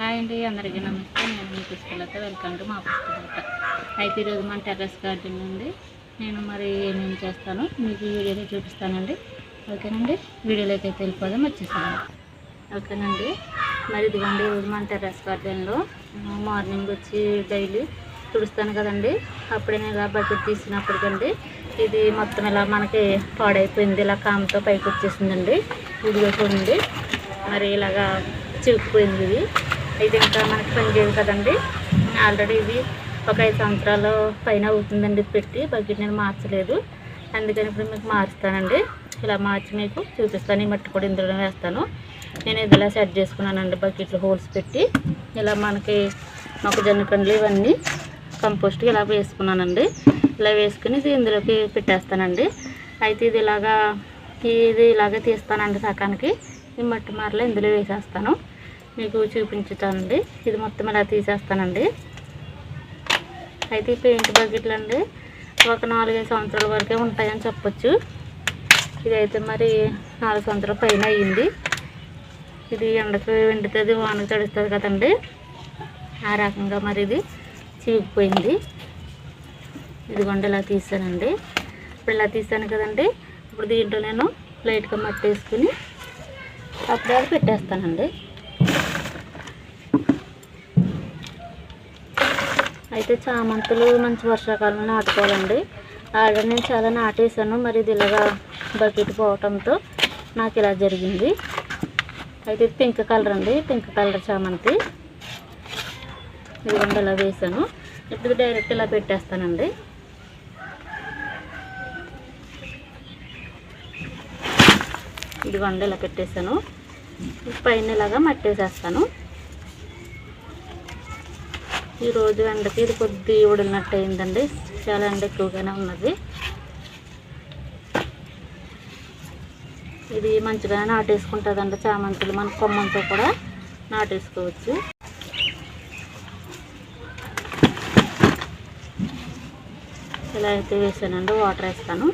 Hi అండి అందరికీ నమస్తే. నేను మీ పుష్పలత. వెల్కమ్ టు మా పుష్పలత. అయితే ఈరోజు మన టెర్రస్ గార్డెన్ నుండి నేను మరి ఏమేమి చేస్తాను మీకు వీడియోలో చూపిస్తానండి. ఓకేనండి? వీడియోలోకి అయితే వెళ్ళిపోదాం వచ్చేసాను ఓకేనండి. మరి ఇదిగోండి ఈరోజు మన టెర్రస్ గార్డెన్లో మార్నింగ్ వచ్చి డైలీ తుడుస్తాను కదండి. అప్పుడే నేను ఇలా బకెట్ తీసినప్పటికండి ఇది మొత్తం ఇలా మనకి పాడైపోయింది. ఇలా కామ్తో పైకి వచ్చేసిందండి. ఇదిగో చూడండి. మరి ఇలాగా చిక్కుపోయింది ఇది. ఇది ఇంకా మనకి పని చేయదు కదండి. ఆల్రెడీ ఇది ఒక ఐదు సంవత్సరాల పైన అవుతుందండి ఇది పెట్టి బకెట్ నేను మార్చలేదు. అందుకని ఇప్పుడు మీకు మార్చుతానండి. ఇలా మార్చి మీకు చూపిస్తాను. ఈ మట్టి కూడా ఇందులో వేస్తాను. నేను ఇది ఇలా సెట్ చేసుకున్నానండి. బకెట్లో హోల్స్ పెట్టి ఇలా మనకి మొక్కజొన్న పండ్లు ఇవన్నీ కంపోస్ట్ ఇలా వేసుకున్నానండి. ఇలా వేసుకుని ఇది ఇందులోకి పెట్టేస్తానండి. అయితే ఇది ఇలాగా ఇది ఇలాగే తీస్తానండి సకానికి ఈ మట్టి మారలో ఇందులో వేసేస్తాను. మీకు చూపించుతానండి. ఇది మొత్తం ఇలా తీసేస్తానండి. అయితే ఈ పెయింట్ బకెట్లు అండి ఒక నాలుగైదు సంవత్సరాల వరకే ఉంటాయని చెప్పచ్చు. ఇదైతే మరి నాలుగు సంవత్సరాల పైన అయ్యింది. ఇది ఎండకు ఎండుతుంది వానకు తడుస్తుంది కదండి. ఆ రకంగా మరి ఇది చీగిపోయింది ఇదిగోండి ఇలా తీసానండి. ఇప్పుడు ఇలా తీసాను కదండి. ఇప్పుడు దీంట్లో నేను లైట్గా మట్టి వేసుకుని అప్పుడే అది పెట్టేస్తానండి. అయితే చామంతులు మంచి వర్షాకాలంలో నాటుకోవాలండి. ఆల్రెడీ నేను చాలా నాటేసాను మరి ఇది ఇలాగా బకెట్ పోవటంతో నాకు ఇలా జరిగింది. అయితే ఇది పింక్ కలర్ అండి పింక్ కలర్ చామంతి. ఇదిగోండి ఇలా వేసాను ఇప్పుడు డైరెక్ట్ ఇలా పెట్టేస్తానండి. ఇదిగోండి ఇలా పెట్టేసాను పైన ఇలాగా మట్టేసేస్తాను. ఈరోజు ఎండకి ఇది కొద్ది ఉడిలినట్టు అయిందండి చాలా ఎండ ఎక్కువగానే ఉన్నది. ఇది మంచిగా నాటేసుకుంటుందండి చామంతులు. మన కొమ్మంతో కూడా నాటేసుకోవచ్చు. ఇలా అయితే వేసానండి. వాటర్ వేస్తాను.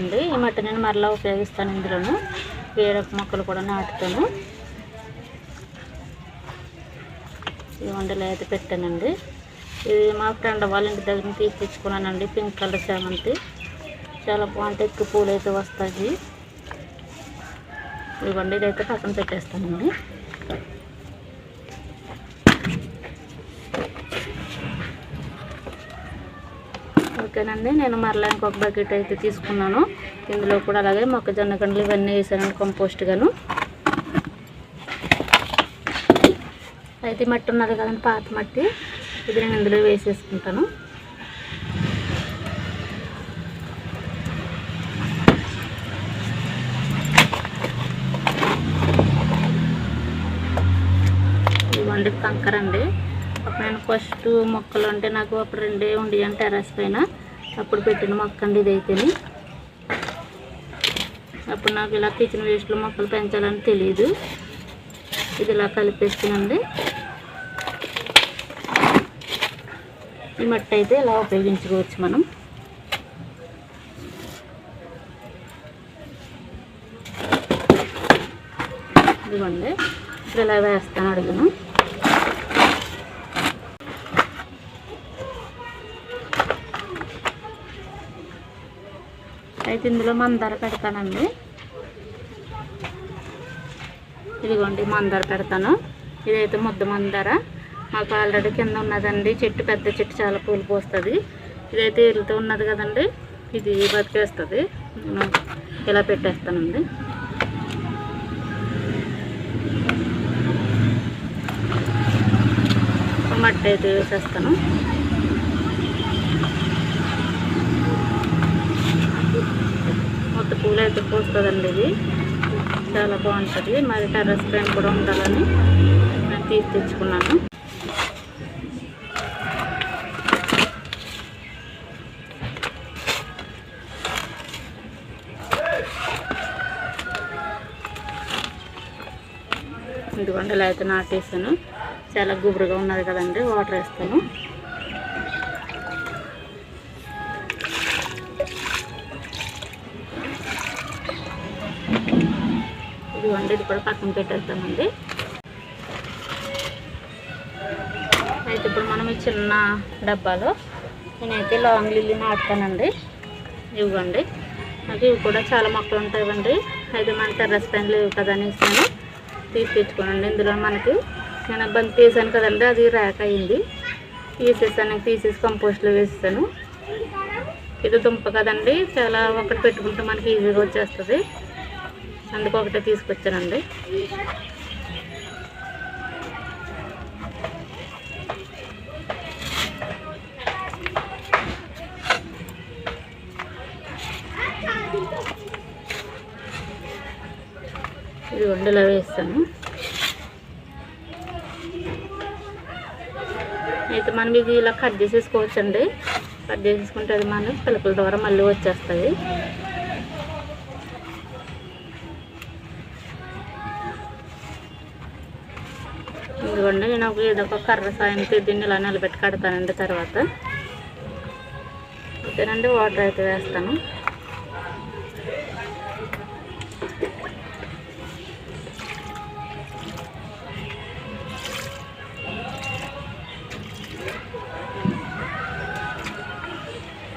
ఉంది ఈ మట్టి నేను మరలా ఉపయోగిస్తాను ఇందులోను. వేరే మొక్కలు కూడా నాటుతాను. ఈ వండలో అయితే పెట్టానండి. ఇది మా ఫ్రెండ్ వాళ్ళ ఇంటి దగ్గర నుంచి తీసుకొచ్చుకున్నానండి పింక్ కలర్ చామంతి చాలా బాగుంటాయి ఎక్కువ పూలు అయితే వస్తాయి. ఇవ్వండి ఇదైతే పక్కన పెట్టేస్తానండి. ఓకేనండి నేను మరలా ఇంకొక బకెట్ అయితే తీసుకున్నాను. ఇందులో కూడా అలాగే మొక్కజొన్న గండ్లు ఇవన్నీ వేసానండి కంపోస్ట్ గాను అయితే మట్టి ఉన్నది కదండి పాత మట్టి. ఇది నేను ఇందులో వేసేసుకుంటాను. ఇవ్వండి కంకర అండి అప్పుడు నేను ఫస్ట్ మొక్కలు అంటే నాకు అప్పుడు రెండే ఉండి అంటే టెర్రస్ పైన. అప్పుడు పెట్టిన మొక్క అండి ఇదైతేని. అప్పుడు నాకు ఇలా కిచెన్ వేస్ట్లో మొక్కలు పెంచాలని తెలియదు ఇది ఇలా కలిపేస్తానండి ఈ మట్టి అయితే ఇలా ఉపయోగించుకోవచ్చు మనం. ఇదిగోండి. ఇప్పుడు ఇలా వేస్తాను అడుగును. అయితే ఇందులో మందార పెడతానండి. ఇదిగోండి మందార పెడతాను. ఇదైతే ముద్ద మందార. మాకు ఆల్రెడీ కింద ఉన్నదండి. చెట్టు పెద్ద చెట్టు చాలా పూలు పోస్తుంది. ఇదైతే వెళ్తూ ఉన్నది కదండి. ఇది బతికేస్తుంది. నేను ఇలా పెట్టేస్తానండి. మట్టి అయితే వేసేస్తాను మొత్తం పూలు అయితే పోస్తుందండి ఇది. చాలా బాగుంటుంది. మరి టెర్రస్ పైన కూడా ఉండాలని నేను తీసి తెచ్చుకున్నాను. ఇదిగోండి ఇలా అయితే నాటేసాను చాలా గుబురుగా ఉన్నది కదండి వాటర్ వేస్తాను. ఇదిగోండి ఇది కూడా పక్కన పెట్టేద్దామండి. అయితే ఇప్పుడు మనం ఈ చిన్న డబ్బాలో నేనైతే లాంగ్ లిల్లీ నాటుతానండి. ఇవ్వండి. నాకు ఇవి కూడా చాలా మొక్కలు ఉంటాయండి. అయితే మన టెర్రస్ పైన లేవు కదా అనేసి నేను తీసుకొచ్చుకోనండి ఇందులో మనకి నేను బంతి తీసాను కదండి అది ర్యాక్ అయింది. తీసేసాను తీసేసి కంపోస్ట్లో వేసేసాను. ఇది దుంప కదండి చాలా ఒకటి పెట్టుకుంటే మనకి ఈజీగా వచ్చేస్తుంది. అందుకు ఒకటే తీసుకొచ్చానండి. ఇది వండలో వేస్తాను. అయితే మనం ఇది ఇలా కట్ చేసేసుకోవచ్చండి. కట్ చేసేసుకుంటే అది మనం పిలకల ద్వారా మళ్ళీ వచ్చేస్తుంది ఇదిగోండి నేను ఒక ఏదో ఒక కర్ర సాయంతో దీన్ని ఇలా నిలబెట్టి కడతానండి తర్వాత. ఓకేనండి వాటర్ అయితే వేస్తాను.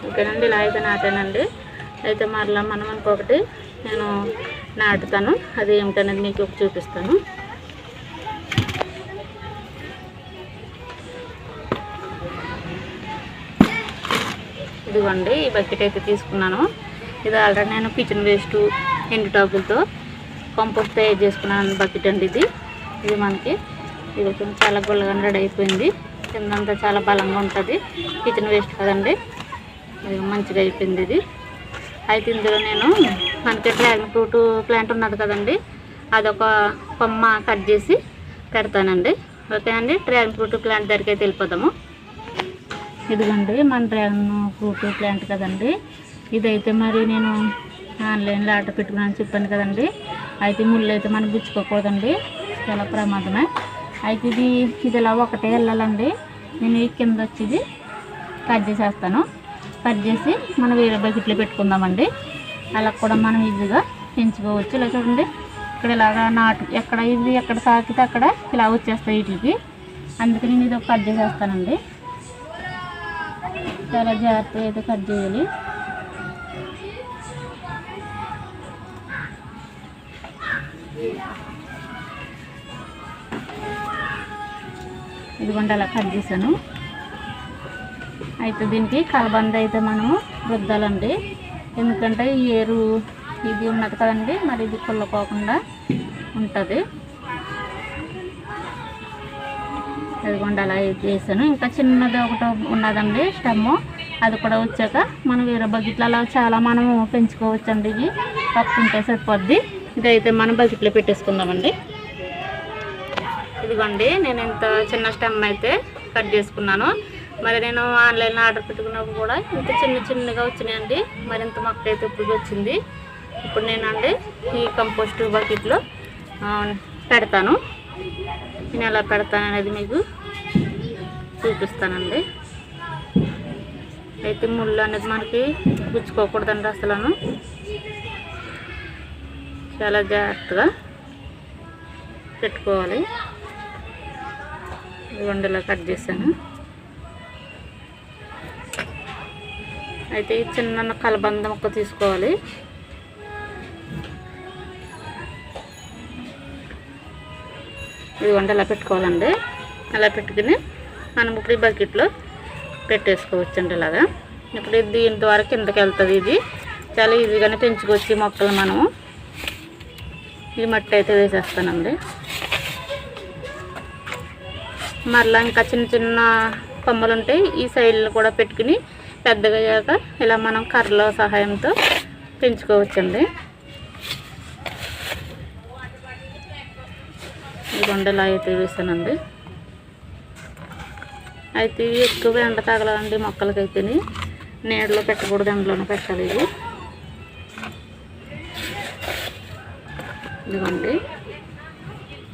ఓకేనండి ఇలా అయితే నాటానండి. అయితే మరలా మనం ఇంకొకటి నేను నాటుతాను. అది ఏమిటనేది మీకు చూపిస్తాను. ఇదిగోండి ఈ బకెట్ అయితే తీసుకున్నాను. ఇది ఆల్రెడీ నేను కిచెన్ వేస్ట్ ఎండు టాకులతో కంపోస్ట్ తయారు చేసుకున్నాను బకెట్ అండి ఇది. ఇది మనకి ఇది కొంచెం చాలా గుల్లగా రెడీ అయిపోయింది. కిందంతా చాలా బలంగా ఉంటుంది. కిచెన్ వేస్ట్ కదండి. ఇది మంచిగా అయిపోయింది ఇది. అయితే ఇందులో నేను మనకి డ్రాగన్ ఫ్రూట్ ప్లాంట్ ఉన్నది కదండి అదొక కొమ్మ కట్ చేసి పెడతానండి. ఓకే అండి డ్రాగన్ ఫ్రూట్ ప్లాంట్ దగ్గరికి అయితే వెళ్ళిపోదాము. ఇదిగోండి మన డ్రాగన్ ఫ్రూట్ ప్లాంట్ కదండి. ఇదైతే మరి నేను ఆన్లైన్లో ఆర్డర్ పెట్టుకున్నాను చెప్పాను కదండి. అయితే ముళ్ళు అయితే మనం గుచ్చుకోకూడదండి. చాలా ప్రమాదమే. అయితే ఇది ఇది ఇలా ఒకటే వెళ్ళాలండి. నేను ఈ కింద వచ్చి ఇది కట్ చేసేస్తాను. కట్ చేసి మనం వేరే బకెట్లో పెట్టుకుందామండి. అలా కూడా మనం ఈజీగా పెంచుకోవచ్చు. ఇలా చూడండి ఇక్కడ ఇలాగా నాటు ఎక్కడ ఇది ఎక్కడ తాకితే అక్కడ ఇలా వచ్చేస్తాయి వీటికి. అందుకని నేను ఇది ఒక కట్ చేసేస్తానండి. చాలా జాగ్రత్తగా అయితే కట్ చేయాలి. ఇదిగోండి అలా కట్ చేశాను. అయితే దీనికి కలబంద అయితే మనము రుద్దాలండి. ఎందుకంటే ఈ ఏరు ఇది ఉన్నది కదండి మరి ఇది కుళ్ళపోకుండా ఉంటుంది. అదిగోండి అలా చేశాను ఇంకా చిన్నది ఒకటి ఉన్నదండి స్టెమ్ అది కూడా వచ్చాక మనం వేరే బకెట్లు అలా చాలా మనము పెంచుకోవచ్చండి ఇవి. పక్కుంటే సరిపోద్ది. ఇదైతే మనం బకెట్లో పెట్టేసుకుందామండి. ఇదిగోండి నేను ఇంత చిన్న స్టెమ్ అయితే కట్ చేసుకున్నాను. మరి నేను ఆన్లైన్లో ఆర్డర్ పెట్టుకున్నప్పుడు కూడా ఇంత చిన్న చిన్నగా వచ్చినాయండి. మరి ఇంత మొక్క అయితే ఇప్పుడు వచ్చింది. ఇప్పుడు నేనండి ఈ కంపోస్ట్ బకెట్లో పెడతాను. నేను ఎలా పెడతాను అనేది మీకు చూపిస్తానండి. అయితే ముళ్ళు అనేది మనకి గుచ్చుకోకూడదండి అసలు చాలా జాగ్రత్తగా పెట్టుకోవాలి. వండలా కట్ చేశాను. అయితే చిన్న కలబంద మొక్క తీసుకోవాలి. ఇది వండలా పెట్టుకోవాలండి. అలా పెట్టుకుని మనం ఇప్పుడు ఈ బకెట్లో పెట్టేసుకోవచ్చండి ఇలాగా. ఇప్పుడు దీని ద్వారా కిందకి వెళ్తుంది ఇది. చాలా ఈజీగానే పెంచుకోవచ్చు ఈ మొక్కలు మనము. ఈ మట్టి అయితే వేసేస్తానండి. మరలా ఇంకా చిన్న చిన్న కొమ్మలు ఉంటాయి ఈ సైడ్లు కూడా పెట్టుకుని పెద్దగా అయ్యాక ఇలా మనం కర్రల సహాయంతో పెంచుకోవచ్చండి. ఈ గుండెలు అయితే వేసానండి. అయితే ఇవి ఎక్కువ ఎండ తగలండి మొక్కలకైతేని. నీడలో పెట్టకూడదు ఎండలోనే పెట్టాలి ఇవి. ఇదిగోండి.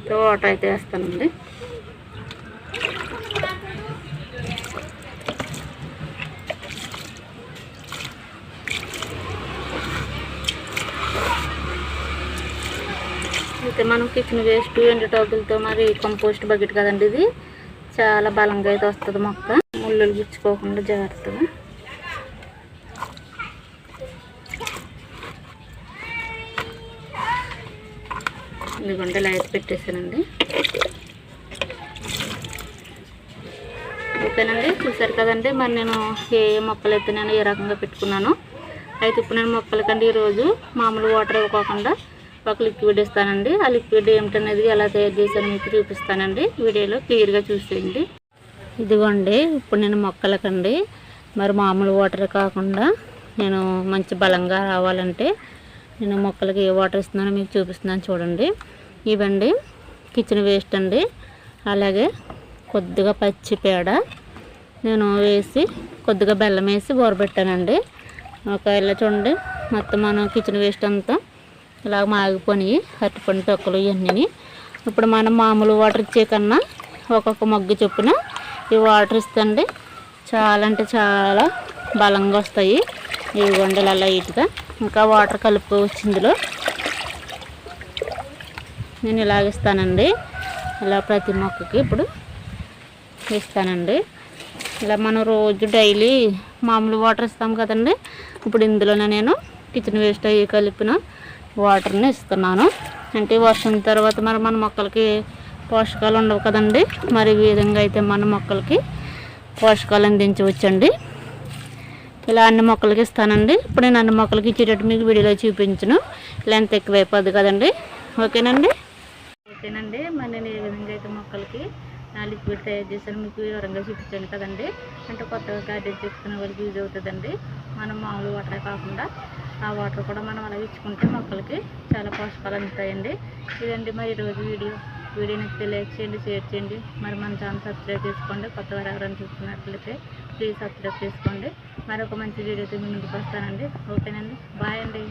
తోట అయితే వేస్తానండి. అయితే మనం కిచెన్ వేస్ట్ ఎండుటాకులతో మరి కంపోస్ట్ బకెట్ కదండి ఇది. చాలా బలంగా అయితే వస్తుంది మొక్క ముళ్ళు గుచ్చుకోకుండా జాగ్రత్తగా. ఎందుకంటే లైట్ పెట్టేశానండి. ఓకేనండి చూసారు కదండి మరి నేను ఏ ఏ మొక్కలు అయితే నేను ఏ రకంగా పెట్టుకున్నాను. అయితే ఇప్పుడు నేను మొక్కలకండి ఈరోజు మామూలు వాటర్ ఇవ్వకోకుండా ఒక లిక్విడ్ ఇస్తానండి. ఆ లిక్విడ్ ఏమిటనేది ఎలా తయారు చేశాను మీకు చూపిస్తానండి. వీడియోలో క్లియర్గా చూసేయండి. ఇదిగోండి ఇప్పుడు నేను మొక్కలకండి. మరి మామూలు వాటర్ కాకుండా నేను మంచి బలంగా రావాలంటే నేను మొక్కలకి ఏ వాటర్ ఇస్తున్నానో మీకు చూపిస్తున్నాను చూడండి. ఇవండి కిచెన్ వేస్ట్ అండి. అలాగే కొద్దిగా పచ్చి పేడ నేను వేసి కొద్దిగా బెల్లం వేసి బోరబెట్టానండి ఒక ఇలా చూడండి మొత్తం మనం కిచెన్ వేస్ట్ అంతా ఇలా మాగిపోయి అరటిపండు తొక్కలు ఇవన్నీ ఇప్పుడు మనం మామూలు వాటర్ ఇచ్చే కన్నా ఒక్కొక్క మగ్గు చొప్పున ఈ వాటర్ ఇస్తండి. చాలా అంటే చాలా బలంగా వస్తాయి. ఈ ఇలా లైట్గా ఇంకా వాటర్ కలుపుకోవచ్చు ఇందులో నేను ఇలాగిస్తానండి ఇలా ప్రతి మొక్కకి ఇప్పుడు ఇస్తానండి. ఇలా మనం రోజు డైలీ మామూలు వాటర్ ఇస్తాం కదండి. ఇప్పుడు ఇందులోనే నేను కిచెన్ వేస్ట్ అవి కలిపిన వాటర్ని ఇస్తున్నాను. అంటే వర్షం తర్వాత మరి మన మొక్కలకి పోషకాలు ఉండవు కదండి. మరి ఈ విధంగా అయితే మన మొక్కలకి పోషకాలు అందించవచ్చండి. ఇలా అన్ని మొక్కలకి ఇస్తానండి. ఇప్పుడు నేను అన్ని మొక్కలకి ఇచ్చేటట్టు మీకు వీడియోలో చూపించను. లెంత్ ఎక్కువైపోద్ది కదండి. ఓకేనండి? ఓకేనండి. మరి నేను ఏ విధంగా అయితే మొక్కలకి ఆ లిక్విడ్ తయారు చేశాను మీకు వివరంగా చూపించాను కదండి. అంటే కొత్తగా గార్డెన్ చేసుకునే వాళ్ళకి యూజ్ అవుతుందండి. మనం మామూలు వాటరే కాకుండా ఆ వాటర్ కూడా మనం అలా ఇచ్చుకుంటే మొక్కలకి చాలా పోషకాలు అందుతాయండి. ఇదండి మరి ఈరోజు వీడియో. వీడియో నచ్చితే లైక్ చేయండి షేర్ చేయండి. మరి మన ఛానల్ సబ్స్క్రైబ్ చేసుకోండి కొత్త వారు ఎవరైనా చూస్తున్నట్లయితే ప్లీజ్ సబ్స్క్రైబ్ చేసుకోండి. మరొక మంచి వీడియోతో మీ ముందుకు వస్తానండి. ఓకేనండి. బాయ్ అండి.